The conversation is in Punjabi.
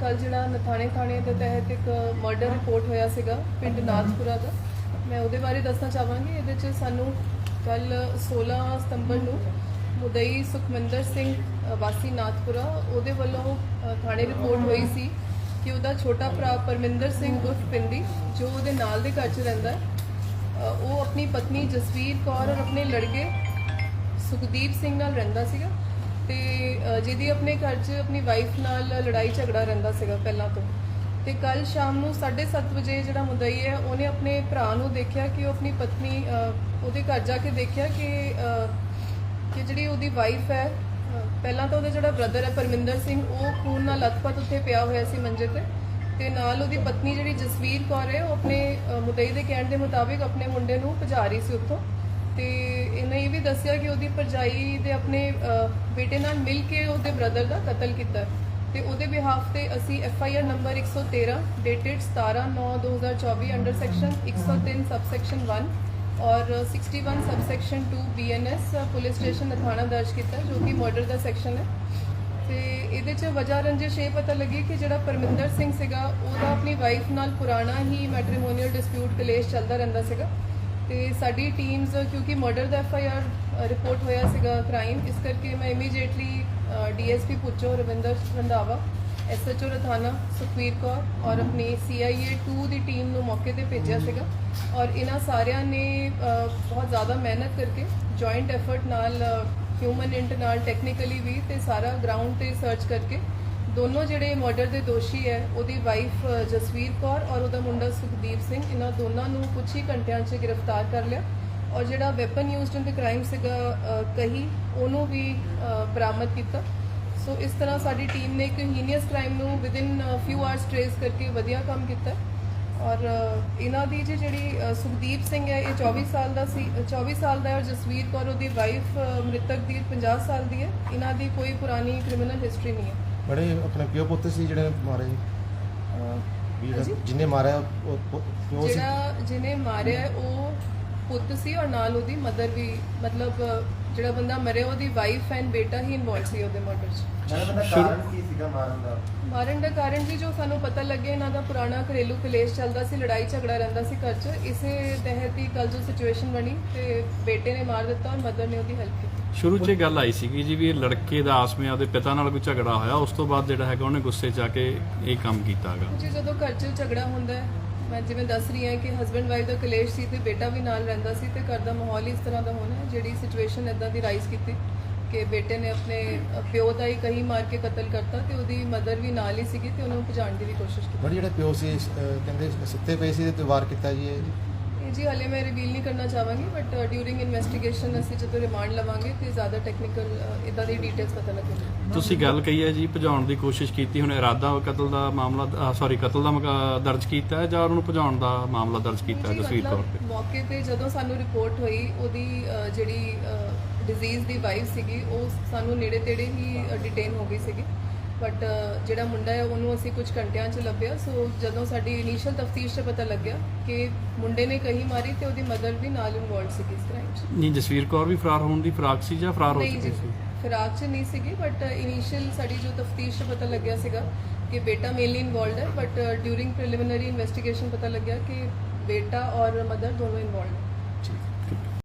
ਕੱਲ ਜਿਹੜਾ ਨਥਾਣੇ ਥਾਣੇ ਦੇ ਤਹਿਤ ਇੱਕ ਮਰਡਰ ਰਿਪੋਰਟ ਹੋਇਆ ਸੀਗਾ ਪਿੰਡ ਨਾਥਪੁਰਾ ਦਾ। ਮੈਂ ਉਹਦੇ ਬਾਰੇ ਦੱਸਣਾ ਚਾਹਾਂਗੀ। ਇਹਦੇ 'ਚ ਸਾਨੂੰ ਕੱਲ 16 ਸਤੰਬਰ ਨੂੰ ਮੁਦਈ ਸੁਖਮੰਦਰ ਸਿੰਘ ਵਾਸੀ ਨਾਥਪੁਰਾ ਉਹਦੇ ਵੱਲੋਂ ਥਾਣੇ ਰਿਪੋਰਟ ਹੋਈ ਸੀ ਕਿ ਉਹਦਾ ਛੋਟਾ ਭਰਾ ਪਰਮਿੰਦਰ ਸਿੰਘ ਉਰਫ ਪਿੰਦੀ ਜੋ ਉਹਦੇ ਨਾਲ ਦੇ ਘਰ 'ਚ ਰਹਿੰਦਾ ਉਹ ਆਪਣੀ ਪਤਨੀ ਜਸਵੀਰ ਕੌਰ ਔਰ ਆਪਣੇ ਲੜਕੇ ਸੁਖਦੀਪ ਸਿੰਘ ਨਾਲ ਰਹਿੰਦਾ ਸੀਗਾ। ਤੇ ਅ, ਜਿਹਦੀ ਆਪਣੇ ਘਰ 'ਚ ਆਪਣੀ ਵਾਈਫ ਨਾਲ ਲੜਾਈ ਝਗੜਾ ਰਹਿੰਦਾ ਸੀਗਾ ਪਹਿਲਾਂ ਤੋਂ। ਤੇ ਕੱਲ ਸ਼ਾਮ ਨੂੰ 7:30 ਵਜੇ ਜਿਹੜਾ ਮੁਦਈ ਹੈ ਉਹਨੇ ਆਪਣੇ ਭਰਾ ਨੂੰ ਦੇਖਿਆ ਕਿ ਉਹ ਆਪਣੀ ਪਤਨੀ ਅ, ਉਹਦੇ ਘਰ ਜਾ ਕੇ ਦੇਖਿਆ ਕਿ ਅ, ਕਿ ਜਿਹੜੀ ਉਹਦੀ ਵਾਈਫ ਹੈ ਅ, ਪਹਿਲਾਂ ਤਾਂ ਉਹਦਾ ਜਿਹੜਾ ਬ੍ਰਦਰ ਹੈ ਪਰਮਿੰਦਰ ਸਿੰਘ ਉਹ ਖੂਨ ਨਾਲ ਲਥਪਥ ਉੱਥੇ ਪਿਆ ਹੋਇਆ ਸੀ ਮੰਜੇ ਤੇ। ਤੇ ਨਾਲ ਉਹਦੀ ਪਤਨੀ ਜਿਹੜੀ ਜਸਵੀਰ ਕੌਰ ਹੈ ਉਹ ਆਪਣੇ ਮੁਦਈ ਦੇ ਕਹਿਣ ਦੇ ਮੁਤਾਬਿਕ ਆਪਣੇ ਮੁੰਡੇ ਨੂੰ ਭਜਾ ਰਹੀ ਸੀ ਉੱਥੋਂ। ਤੇ ਇਹਨੇ ਇਹ ਵੀ ਦੱਸਿਆ ਕਿ ਉਹਦੀ ਪਰਜਾਈ ਦੇ ਆਪਣੇ ਬੇਟੇ ਨਾਲ ਮਿਲ ਕੇ ਉਹਦੇ ਬ੍ਰਦਰ ਦਾ ਕਤਲ ਕੀਤਾ ਹੈ। ਤੇ ਉਹਦੇ ਬਿਹਾਫ ਤੇ ਅਸੀਂ F I R number 113 dated 17/9/2024 under section 103 subsection 1 ਔਰ 61 subsection 2 BNS police station Nathana ਦਰਜ ਕੀਤਾ, ਜੋ ਕਿ ਮਰਡਰ ਦਾ ਸੈਕਸ਼ਨ ਹੈ ਤੇ ਇਹਦੇ ਚ ਵਜਾ ਰੰਜਿਸ਼ ਇਹ ਪਤਾ ਲੱਗੀ ਕਿ ਜਿਹੜਾ ਪਰਮਿੰਦਰ ਸਿੰਘ ਸੀਗਾ, ਉਹਦਾ ਆਪਣੀ ਵਾਈਫ ਨਾਲ ਪੁਰਾਣਾ ਹੀ ਮੈਟ੍ਰੀਮੋਨੀਅਲ ਡਿਸਪਿਊਟ ਕਲੇਸ਼ ਚੱਲਦਾ ਰਹਿੰਦਾ ਸੀਗਾ ਤੇ ਸਾਡੀ ਟੀਮਸ ਕਿਉਂਕਿ ਮਰਡਰ ਦਾ ਐਫ ਆਈ ਆਰ ਰਿਪੋਰਟ ਹੋਇਆ ਸੀਗਾ ਕ੍ਰਾਈਮ ਇਸ ਕਰਕੇ ਮੈਂ ਇਮੀਡੀਏਟਲੀ ਡੀਐਸਪੀ ਪੁੱਛੋ ਰਵਿੰਦਰ ਰੰਧਾਵਾ ਐਸਐਚਓ ਰਥਾਨਾ, ਸੁਖਵੀਰ ਕੌਰ ਔਰ ਆਪਣੀ ਸੀਆਈਏ 2 ਦੀ ਟੀਮ ਨੂੰ ਮੌਕੇ ਤੇ ਭੇਜਿਆ ਸੀਗਾ ਔਰ ਇਹਨਾਂ ਸਾਰਿਆਂ ਨੇ ਬਹੁਤ ਜ਼ਿਆਦਾ ਮਿਹਨਤ ਕਰਕੇ ਜੁਆਇੰਟ ਐਫਰਟ ਨਾਲ ਹਿਊਮਨ ਇੰਟ ਨਾਲ ਟੈਕਨੀਕਲੀ ਵੀ ਤੇ ਸਾਰਾ ਗਰਾਊਂਡ ਤੇ ਸਰਚ ਕਰਕੇ ਦੋਨੋਂ ਜਿਹੜੇ ਮਰਡਰ ਦੇ ਦੋਸ਼ੀ ਹੈ ਉਹਦੀ ਵਾਈਫ ਜਸਵੀਰ ਕੌਰ ਔਰ ਉਹਦਾ ਮੁੰਡਾ ਸੁਖਦੀਪ ਸਿੰਘ ਇਹਨਾਂ ਦੋਨਾਂ ਨੂੰ ਕੁਝ ਹੀ ਘੰਟਿਆਂ 'ਚ ਗ੍ਰਿਫਤਾਰ ਕਰ ਲਿਆ ਔਰ ਜਿਹੜਾ weapon used in the crime ਸੀਗਾ ਕਹੀ ਉਹਨੂੰ ਵੀ ਬਰਾਮਦ ਕੀਤਾ। ਸੋ ਇਸ ਤਰ੍ਹਾਂ ਸਾਡੀ ਟੀਮ ਨੇ ਇੱਕ ਹੀਨੀਅਸ ਕ੍ਰਾਈਮ ਨੂੰ ਵਿਦਿਨ ਫਿਊ ਆਵਰਸ ਟ੍ਰੇਸ ਕਰਕੇ ਵਧੀਆ ਕੰਮ ਕੀਤਾ। ਔਰ ਇਹਨਾਂ ਦੀ ਜੀ ਜਿਹੜੀ ਸੁਖਦੀਪ ਸਿੰਘ ਹੈ ਇਹ 24 ਸਾਲ ਦਾ ਸੀ ਅ, 24 ਸਾਲ ਦਾ ਹੈ ਔਰ ਜਸਵੀਰ ਕੌਰ ਉਹਦੀ ਵਾਈਫ ਮ੍ਰਿਤਕ ਦੀ 50 ਸਾਲ ਦੀ ਹੈ। ਇਹਨਾਂ ਦੀ ਕੋਈ ਪੁਰਾਣੀ ਕ੍ਰਿਮੀਨਲ ਹਿਸਟਰੀ ਨਹੀਂ ਹੈ। ਬੜੇ ਆਪਣੇ ਪਿਓ ਪੁੱਤ ਸੀ ਜਿਹੜੇ ਮਾਰੇ ਹਾਂਜੀ? ਜਿਹਨੇ ਮਾਰਿਆ ਉਹ ਪਿਓ ਸੀ ਜਿਹੜਾ ਜਿਹਨੇ ਮਾਰਿਆ ਉਹ ਪੁੱਤ ਸੀ ਔਰ ਨਾਲ ਉਹਦੀ ਮਦਰ ਵੀ ਮਤਲਬ ਜਿਹੜਾ ਬੰਦਾ ਮਰਿਆ ਉਹਦੀ ਵਾਈਫ ਐਂਡ ਬੇਟਾ ਹੀ ਇਨਵੋਲਡ ਸੀ ਉਹਦੇ ਮਰਡਰ 'ਚ। ਮੈਡਮ ਦਾ ਕਾਰਨ ਕੀ ਸੀਗਾ ਮਾਰਨ ਦਾ? ਮਾਰਨ ਦਾ ਕਾਰਨ ਜੀ ਜੋ ਸਾਨੂੰ ਪਤਾ ਲੱਗਿਆ ਇਹਨਾਂ ਦਾ ਪੁਰਾਣਾ ਘਰੇਲੂ ਕਲੇਸ਼ ਚੱਲਦਾ ਸੀ ਲੜਾਈ ਝਗੜਾ ਰਹਿੰਦਾ ਸੀ ਘਰ 'ਚ। ਇਸੇ ਤਹਿਤ ਹੀ ਕੱਲ ਜੋ ਸਿਚੁਏਸ਼ਨ ਬਣੀ ਤੇ ਬੇਟੇ ਨੇ ਮਾਰ ਦਿੱਤਾ ਔਰ ਮਦਰ ਨੇ ਉਹਦੀ ਹੈਲਪ ਕੀਤੀ। ਸ਼ੁਰੂ 'ਚ ਇਹ ਗੱਲ ਆਈ ਸੀਗੀ ਜੀ ਵੀ ਇਹ ਲੜਕੇ ਦਾ ਆਸਮੇ ਉਹਦੇ ਪਿਤਾ ਨਾਲ ਕੋਈ ਝਗੜਾ ਹੋਇਆ ਉਸ ਤੋਂ ਬਾਅਦ ਜਿਹੜਾ ਹੈਗਾ ਉਹਨੇ ਗੁੱਸੇ 'ਚ ਆ ਕੇ ਇਹ ਕੰਮ ਕੀਤਾ ਹੈਗਾ। ਜੀ ਜਦੋਂ ਘਰ 'ਚ ਝਗੜਾ ਹੁੰਦਾ ਹੈ ਮੈਂ ਜਿਵੇਂ ਦੱਸ ਰਹੀ ਹਾਂ ਕਿ ਹਸਬੰਡ ਵਾਈਫ ਦਾ ਕਲੇਸ਼ ਸੀ ਤੇ ਬੇਟਾ ਵੀ ਨਾਲ ਰਹਿੰਦਾ ਸੀ ਤੇ ਘਰ ਦਾ ਮਾਹੌਲ ਹੀ ਇਸ ਤਰ੍ਹਾਂ ਦਾ ਹੋਣਾ ਜਿਹੜੀ ਸਿਚੁਏਸ਼ਨ ਇਦਾਂ ਦੀ ਰਾਈਜ਼ ਕੀਤੀ ਕਿ ਬੇਟੇ ਨੇ ਆਪਣੇ ਪਿਓ ਦਾ ਹੀ ਕਹੀ ਮਾਰ ਕੇ ਕਤਲ ਕਰਤਾ ਤੇ ਉਹਦੀ ਮਦਰ ਵੀ ਨਾਲ ਹੀ ਸੀਗੀ ਤੇ ਉਹਨੂੰ ਭਜਾਉਣ ਦੀ ਵੀ ਕੋਸ਼ਿਸ਼ ਕੀਤੀ। ਬੜੇ ਜਿਹੜੇ ਪਿਓ ਸੀ ਅਹ, ਕਹਿੰਦੇ ਸੁੱਤੇ ਪਏ ਸੀ ਤੇ ਵਾਰ ਕੀਤਾ ਜੀ ਇਹ। ਇਹ ਜੀ ਹਲੇ ਮੈਂ ਰਿਵੀਲ ਨਹੀਂ ਕਰਨਾ ਚਾਹਾਂਗੀ ਬਟ ਡਿਊਰਿੰਗ ਇਨਵੈਸਟੀਗੇਸ਼ਨ ਅਸੀਂ ਜਦੋਂ ਰਿਮਾਂਡ ਲਵਾਂਗੇ ਤੇ ਜ਼ਿਆਦਾ ਟੈਕਨੀਕਲ ਇਦਾਂ ਦੀ ਡਿਟੇਲਸ ਪਤਾ ਲੱਗੇਗੀ ਤੁਸੀਂ ਗੱਲ ਕਹੀ ਹੈ ਜੀ ਭਜਾਉਣ ਦੀ ਕੋਸ਼ਿਸ਼ ਕੀਤੀ ਹੁਣ ਇਰਾਦਾ ਕਤਲ ਦਾ ਮਾਮਲਾ ਸੌਰੀ ਕਤਲ ਦਾ ਦਰਜ ਕੀਤਾ ਹੈ ਜਾਂ ਉਹਨੂੰ ਭਜਾਉਣ ਦਾ ਮਾਮਲਾ ਦਰਜ ਕੀਤਾ ਜਸਵੀਰ ਕੌਰ ਤੇ? ਮੌਕੇ ਤੇ ਜਦੋਂ ਸਾਨੂੰ ਰਿਪੋਰਟ ਹੋਈ ਉਹਦੀ ਜਿਹੜੀ ਡਿਜ਼ੀਜ਼ ਦੀ ਵਾਈਫ ਸੀਗੀ ਉਹ ਸਾਨੂੰ ਨੇੜੇ ਤੇੜੇ ਹੀ ਡਿਟੇਨ ਹੋ ਗਈ ਸੀਗੀ। ਬਟ ਜਿਹੜਾ ਮੁੰਡਾ ਹੈ ਉਹਨੂੰ ਅਸੀਂ ਕੁਝ ਘੰਟਿਆਂ 'ਚ ਲੱਭਿਆ। ਸੋ ਜਦੋਂ ਸਾਡੀ ਇਨੀਸ਼ੀਅਲ ਤਫਤੀਸ਼ 'ਚ ਪਤਾ ਲੱਗਿਆ ਕਿ ਮੁੰਡੇ ਨੇ ਕਹੀ ਮਾਰੀ ਤੇ ਉਹਦੀ ਮਦਰ ਵੀ ਨਾਲ ਇਨਵੋਲਡ ਸੀਗੀ ਇਸ ਕ੍ਰਾਈਮ 'ਚ। ਨਹੀਂ ਜਸਵੀਰ ਕੌਰ ਵੀ ਫਰਾਰ ਹੋਣ ਦੀ ਫਰਾਕ ਸੀ ਜਾਂ ਫਰਾਰ ਹੋ ਨਹੀਂ ਚੁੱਕੀ ਜੀ ਸੀ? ਫਿਰਾਕ 'ਚ ਨਹੀਂ ਸੀਗੀ ਬਟ ਇਨੀਸ਼ੀਅਲ ਸਾਡੀ ਜੋ ਤਫਤੀਸ਼ 'ਚ ਪਤਾ ਲੱਗਿਆ ਸੀਗਾ ਕਿ ਬੇਟਾ ਮੇਨਲੀ ਇਨਵੋਲਡ ਹੈ ਬਟ ਡਿਊਰਿੰਗ ਪ੍ਰੀਲਿਮਿਨਰੀ ਇਨਵੈਸਟੀਗੇਸ਼ਨ ਪਤਾ ਲੱਗਿਆ ਕਿ ਬੇਟਾ ਔਰ ਮਦਰ ਦੋਨੋਂ ਇਨਵੋਲਡ ਹੈ